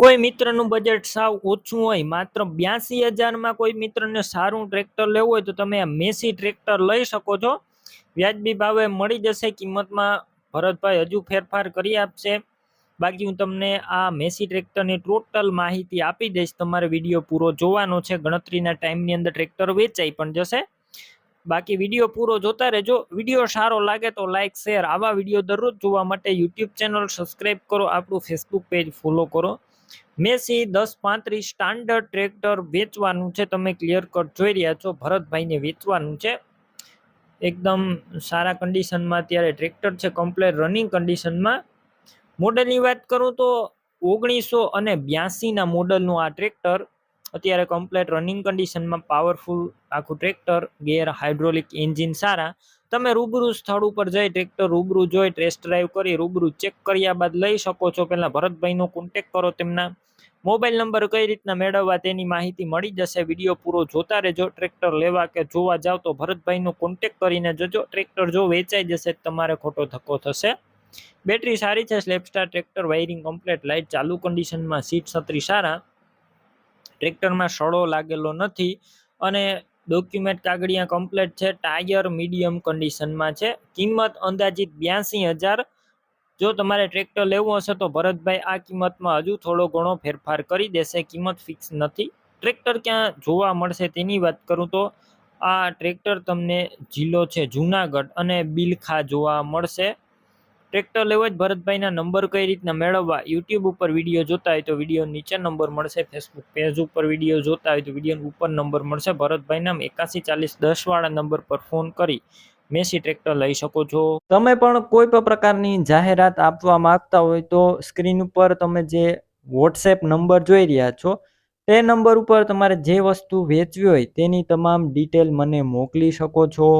કોઈ મિત્રનું બજેટ સાવ ઓછું હોય, માત્ર બ્યાસી હજારમાં કોઈ મિત્રને સારું ટ્રેક્ટર લેવું હોય તો તમે આ મેસી ટ્રેક્ટર લઈ શકો છો. વ્યાજબી ભાવે મળી જશે કિંમતમાં. ભરતભાઈ હજુ ફેરફાર કરી આપશે. બાકી હું તમને આ મેસી ટ્રેક્ટરની ટોટલ માહિતી આપી દઈશ. તમારે વીડિયો પૂરો જોવાનો છે. ગણતરીના ટાઈમની અંદર ટ્રેક્ટર વેચાઈ પણ જશે. બાકી વીડિયો પૂરો જોતા રહેજો. વીડિયો સારો લાગે તો લાઇક શેર આવા વીડિયો દરરોજ જોવા માટે યુટ્યુબ ચેનલ સબસ્ક્રાઈબ કરો. આપણું ફેસબુક પેજ ફોલો કરો. મેસી દસ પાંત્રીસ સ્ટાન્ડર્ડ ટ્રેક્ટર વેચવાનું છે, તમે ક્લિયર કટ જોઈ રહ્યા છો. ભરતભાઈને વેચવાનું છે. એકદમ સારા કન્ડિશનમાં અત્યારે ટ્રેક્ટર છે કમ્પ્લેટ રનિંગ કન્ડિશનમાં મોડલની વાત કરું તો ઓગણીસો અને બ્યાસીના મોડલનું આ ટ્રેક્ટર અત્યારે કમ્પ્લેટ રનિંગ કન્ડિશનમાં પાવરફુલ આખું ટ્રેક્ટર ગેર હાઇડ્રોલિક એન્જિન સારા. તમે રૂબરૂ સ્થળ ઉપર જઈ ટ્રેક્ટર રૂબરૂ જોઈ ટેસ્ટ ડ્રાઈવ કરી, રૂબરૂ ચેક કર્યા બાદ લઈ શકો છો. પહેલાં ભરતભાઈનો કોન્ટેક કરો તેમના. મોબાઈલ નંબર કઈ રીતના મેળવવા તેની માહિતી મળી જશે. વીડિયો પૂરો જોતા રહેજો. ટ્રેક્ટર લેવા કે જોવા જાવ તો ભરતભાઈનો કોન્ટેક કરીને જજો. ટ્રેક્ટર જો વેચાઈ જશે તમારે ખોટો ધક્કો થશે. બેટરી સારી છે. Self starter tractor wiring complete light ચાલુ કન્ડિશનમાં સીટ છત્રી સારા. ટ્રેક્ટરમાં સડો લાગેલો નથી. અને ડોક્યુમેન્ટ કાગળિયા કમ્પ્લેટ છે ટાયર મીડિયમ કન્ડિશનમાં છે. કિંમત અંદાજિત બ્યાસી હજાર. જો તમારે ટ્રેક્ટર લેવું હશે તો ભરતભાઈ આ કિંમતમાં હજુ થોડો ઘણો ફેરફાર કરી દેશે, કિંમત ફિક્સ નથી. ટ્રેક્ટર ક્યાં જોવા મળશે તેની વાત કરું તો આ ટ્રેક્ટર તમને જિલ્લો છે જુનાગઢ અને બિલખા જોવા મળશે. ટ્રેક્ટર લેવા જ ભરતભાઈના નંબર કઈ રીતના મેળવવા યુટ્યુબ ઉપર વીડિયો જોતા હોય તો વીડિયો નીચે નંબર મળશે ફેસબુક પેજ ઉપર વીડિયો જોતા હોય તો વીડિયો ઉપર નંબર મળશે. ભરતભાઈના એકાસી ચાલીસ દસવાળા નંબર પર ફોન કરી મેસી ટ્રેક્ટર લઈ શકો છો? તમે પણ કોઈ પણ પ્રકારની જાહેરાત આપવા માંગતા હોય તો સ્ક્રીન ઉપર તમે જે વોટ્સએપ નંબર જોઈ રહ્યા છો, તે નંબર ઉપર તમારે જે વસ્તુ વેચવી હોય તેની તમામ ડિટેલ મને મોકલી શકો છો.